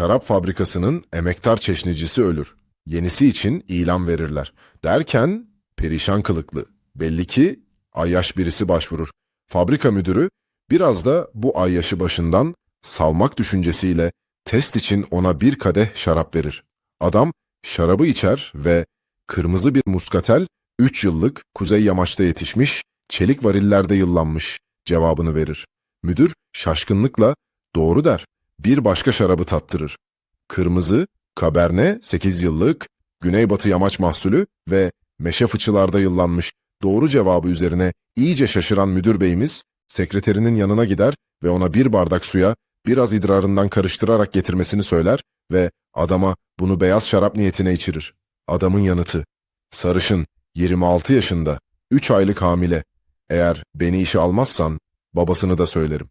Şarap fabrikasının emektar çeşnicisi ölür. Yenisi için ilan verirler. Derken perişan kılıklı. Belli ki ayyaş birisi başvurur. Fabrika müdürü biraz da bu ayyaşı başından savmak düşüncesiyle test için ona bir kadeh şarap verir. Adam şarabı içer ve kırmızı bir muskatel 3 yıllık kuzey yamaçta yetişmiş, çelik varillerde yıllanmış cevabını verir. Müdür şaşkınlıkla doğru der. Bir başka şarabı tattırır. Kırmızı, kaberne 8 yıllık, güneybatı yamaç mahsulü ve meşe fıçılarda yıllanmış doğru cevabı üzerine iyice şaşıran müdür beyimiz sekreterinin yanına gider ve ona bir bardak suya biraz idrarından karıştırarak getirmesini söyler ve adama bunu beyaz şarap niyetine içirir. Adamın yanıtı, sarışın, 26 yaşında, 3 aylık hamile. Eğer beni işe almazsan babasını da söylerim.